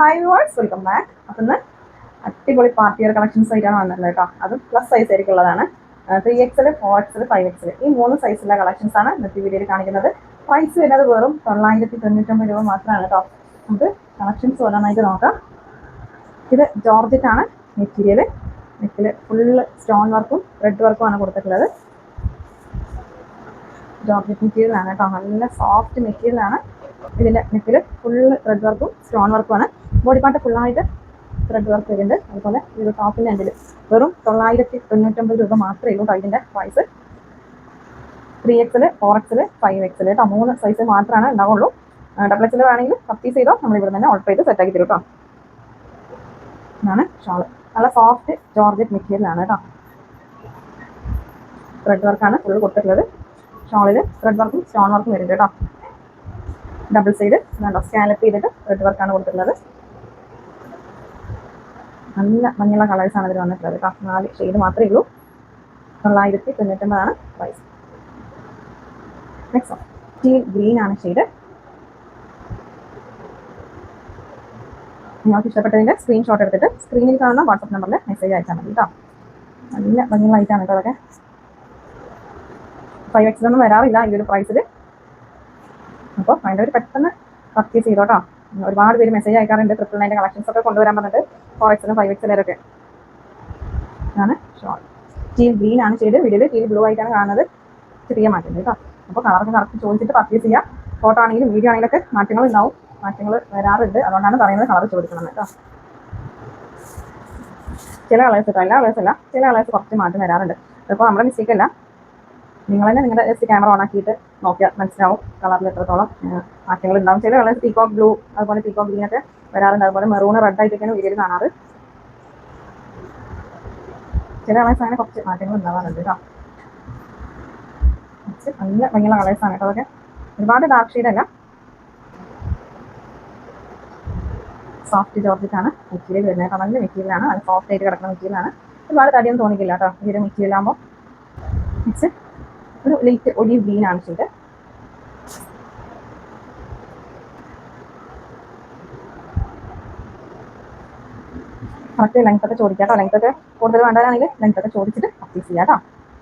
Hi verse welcome back അപ്പം ഇന്ന് അടിപൊളി പാർട്ടി വെയർ കളക്ഷൻസ് ആയിട്ടാണ് വന്നിട്ടുള്ളത് കേട്ടോ. അത് plus size ആയിരിക്കുള്ളതാണ് three XL four XL five XL ഈ മൂന്ന് സൈസിലുള്ള കളക്ഷൻസ് ആണ് ഇന്നത്തെ വീഡിയോയിൽ കാണിക്കുന്നത്. പ്രൈസ് വരുന്നത് വെറും തൊള്ളായിരത്തി തൊണ്ണൂറ്റൊമ്പത് രൂപ മാത്രമാണ് കേട്ടോ. നമുക്ക് കളക്ഷൻസ് ഓരോന്നായിട്ട് നോക്കാം. ഇത് ജോർജറ്റ് ആണ് മെറ്റീരിയൽ നെക്കിൽ ഫുള്ള് സ്റ്റോൺ വർക്കും റെഡ് വർക്കും ആണ് കൊടുത്തിട്ടുള്ളത്. ജോർജറ്റ് മെറ്റീരിയൽ ആണ് കേട്ടോ. നല്ല സോഫ്റ്റ് മെറ്റീരിയൽ ആണ്. ഇതിന്റെ നെക്കിൽ ഫുള്ള് ത്രെഡ് വർക്കും സ്റ്റോൺ വർക്കും ആണ്. ബോഡി പാർട്ട് ഫുള്ളായിട്ട് ത്രെഡ് വർക്ക് വരുന്നുണ്ട് അതുപോലെ ഈ ഒരു ടോപ്പിന്റെ എൻഡിൽ വെറും തൊള്ളായിരത്തി തൊണ്ണൂറ്റൊമ്പത് രൂപ മാത്രമേ ഉള്ളൂ ഇതിന്റെ price three XL four XL five XL കേട്ടോ. മൂന്ന് സൈസ് മാത്രമാണ് ഉണ്ടാവുള്ളൂ. ഡബിൾ എക്സൽ വേണമെങ്കിൽ പർച്ചേസ് ചെയ്തോ. നമ്മൾ ഇവിടെ തന്നെ ഓർഡർ ചെയ്ത് സെറ്റ് ആക്കി തരും കേട്ടോ. ഇതാണ് ഷാൾ നല്ല സോഫ്റ്റ് ജോർജറ്റ് മെറ്റീരിയലാണ് കേട്ടോ. ത്രെഡ് വർക്കാണ് ഫുള്ള് കൊടുത്തിട്ടുള്ളത്. ഷോളിൽ ത്രെഡ് വർക്കും സ്റ്റോൺ വർക്കും വരുന്നുണ്ട് കേട്ടോ. ഡബിൾ സൈഡ് സ്കാലപ്പ് ചെയ്തിട്ട് റെഡ് വർക്കാണ് കൊടുത്തിട്ടുള്ളത്. നല്ല മഞ്ഞുള്ള കളേഴ്സാണ് ഇതിൽ വന്നിട്ടുള്ളത്. കേട്ടോ. നാല് ഷെയ്ഡ് മാത്രമേ ഉള്ളൂ. തൊള്ളായിരത്തി തൊണ്ണൂറ്റൊമ്പതാണ് പ്രൈസ് നെക്സ്റ്റ് ടീൽ ഗ്രീൻ ആണ് ഷെയ്ഡ് നിങ്ങൾക്ക് ഇഷ്ടപ്പെട്ടതിന്റെ സ്ക്രീൻഷോട്ട് എടുത്തിട്ട് സ്ക്രീനിൽ കാണുന്ന വാട്സപ്പ് നമ്പറിൽ മെസ്സേജ് അയച്ചാൽ മതി കേട്ടോ. നല്ല ഭംഗിയുള്ളതായിട്ടാണ് കേട്ടോ അതൊക്കെ ഫൈവ് ഒന്നും വരാറില്ല ഈ ഒരു പ്രൈസിൽ അപ്പോൾ വേണ്ടവർ പെട്ടെന്ന് പർച്ചേസ് ചെയ്തോട്ടോ ഒരുപാട് പേര് മെസ്സേജ് അയക്കാറുണ്ട്. ട്രിപ്പിൾ നയന്റെ കളക്ഷൻസ് ഒക്കെ കൊണ്ടുവരാൻ പറഞ്ഞിട്ട് ഫോർ എക്സിലും ഫൈവ് എക്സിലൊക്കെ ആണ് ഷോർട്ട് ടീൽ ഗ്രീൻ ആണ് ചെയ്ത് വീഡിയോയിൽ ടീൽ ബ്ലൂ ആയിട്ടാണ് കാണുന്നത്. ചെറിയ മാറ്റം കേട്ടോ. അപ്പോൾ കളറൊക്കെ കറക്റ്റ് ചോദിച്ചിട്ട് പർച്ചേസ് ചെയ്യാം. ഫോട്ടോ ആണെങ്കിലും വീഡിയോ ആണെങ്കിലും ഒക്കെ മാറ്റങ്ങൾ ഉണ്ടാവും. മാറ്റങ്ങൾ വരാറുണ്ട്. അതുകൊണ്ടാണ് പറയുന്നത് കളർ ചോദിക്കണം കേട്ടോ. ചില കളേഴ്സ് കേട്ടോ. എല്ലാ കളേഴ്സ് അല്ല. ചില കളേഴ്സ് കുറച്ച് മാറ്റം വരാറുണ്ട്. അപ്പോൾ നമ്മുടെ മിസ്റ്റേക്ക് അല്ല. നിങ്ങൾ തന്നെ നിങ്ങളുടെ ജസ്റ്റ് ക്യാമറ ഓൺ ആക്കിയിട്ട് നോക്കിയാൽ മനസ്സിലാവും കളറിൽ എത്രത്തോളം മാറ്റങ്ങൾ ഉണ്ടാവും ചില കളർ പീക്കോക്ക് ബ്ലൂ അതുപോലെ പീക്കോക്ക് ഗ്രീൻ ഒക്കെ വരാറുണ്ട്. അതുപോലെ മെറൂണ് റെഡ് ആയിട്ടൊക്കെയാണ് വീഡിയോയിൽ കാണാറ്. ചില കളേഴ്സ് അങ്ങനെ കുറച്ച് മാറ്റങ്ങൾ ഉണ്ടാവാറുണ്ട് കേട്ടോ കുറച്ച് നല്ല ഭംഗിയുള്ള കളേഴ്സാണ് കേട്ടോ അതൊക്കെ. ഒരുപാട് ഡാർക്ക് ഷെയ്ഡ് അല്ല. സോഫ്റ്റ് ജോർജറ്റ് ആണ് മെറ്റീരിയൽ വരുന്നത് കേട്ടോ നല്ല മെറ്റീരിയലാണ് അത് സോഫ്റ്റ് ആയിട്ട് കിടക്കുന്ന മെറ്റീരിയലാണ് ഒരുപാട് തടിയൊന്നും തോന്നിക്കില്ല കേട്ടോ ഈ ഒരു മെറ്റീരിയൽ ആകുമ്പോൾ ഒരു ലൈറ്റ് ഒലിവ് ഗ്രീൻ ആണ് ചെയ്ത് കറക്റ്റ് ലെങ്ത് ഒക്കെ ലെങ്ത് ഒക്കെ കൂടുതൽ വേണ്ടതാണെങ്കിൽ ലെങ്ത് ഒക്കെ ചോദിച്ചിട്ട് പർച്ചേസ് ചെയ്യാട്ടോ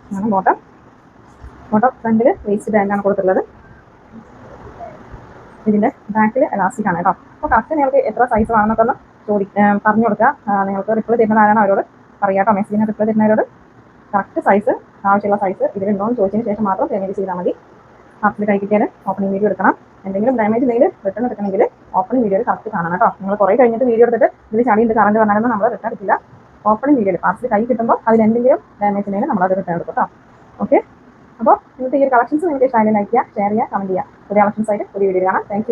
അങ്ങനെ ബോട്ടം ബോട്ടം ഫ്രണ്ടിൽ വേസ്റ്റ് ബാൻഡാണ് കൊടുത്തിട്ടുള്ളത്. ഇതിന്റെ ബാക്കിൽ എലാസ്റ്റിക് ആണ് കേട്ടോ അപ്പോൾ കറക്റ്റ് നിങ്ങൾക്ക് എത്ര സൈസ് വേണമെന്നൊക്കെ ഒന്ന് ചോദി പറഞ്ഞു കൊടുക്കുക. നിങ്ങൾക്ക് റിപ്ലൈ തരുന്നതാരാണ് അവരോട്? പറയാട്ടോ മെസ്സേജിന് റിപ്ലൈ തരുന്നവരോട്. കറക്റ്റ് സൈസ് ആവശ്യമുള്ള സൈസ് ഇതിലുണ്ടോ എന്ന് ചോദിച്ചതിന് ശേഷം മാത്രം പേയ്മെന്റ് ചെയ്താൽ മതി. ആപ്പിൽ കൈ കിട്ടിയാൽ ഓപ്പണിംഗ് വീഡിയോ എടുക്കണം. എന്തെങ്കിലും ഡാമേജ് ഉണ്ടെങ്കിൽ റിട്ടേൺ എടുക്കണമെങ്കിൽ ഓപ്പണിംഗ് വീഡിയോ കറക്റ്റ് കാണണം കേട്ടോ. നിങ്ങൾ കുറേ കഴിഞ്ഞിട്ട് വീഡിയോ എടുത്തിട്ട് ഇതിൽ ചളിയുണ്ട് കറണ്ട് പറഞ്ഞാലൊന്നും നമ്മൾ റിട്ടേൺ എടുക്കില്ല. ഓപ്പണിംഗ് വീഡിയോയിൽ പാർസൽ കൈ കിട്ടുമ്പോൾ അതിൽ എന്തെങ്കിലും ഡാമേജ് ഉണ്ടെങ്കിൽ നമ്മളത് റിട്ടേൺ എടുക്കും കേട്ടോ. ഓക്കെ അപ്പോൾ ഇന്നത്തെ ഈ ഒരു കളക്ഷൻസ് നിങ്ങൾക്ക് ഇഷ്ടമായി ലൈക്ക് ചെയ്യുക ഷെയർ ചെയ്യുക കമന്റ് ചെയ്യുക. പുതിയ കളക്ഷൻസ് ആയിട്ട് പുതിയ വീഡിയോ കാണാം. താങ്ക്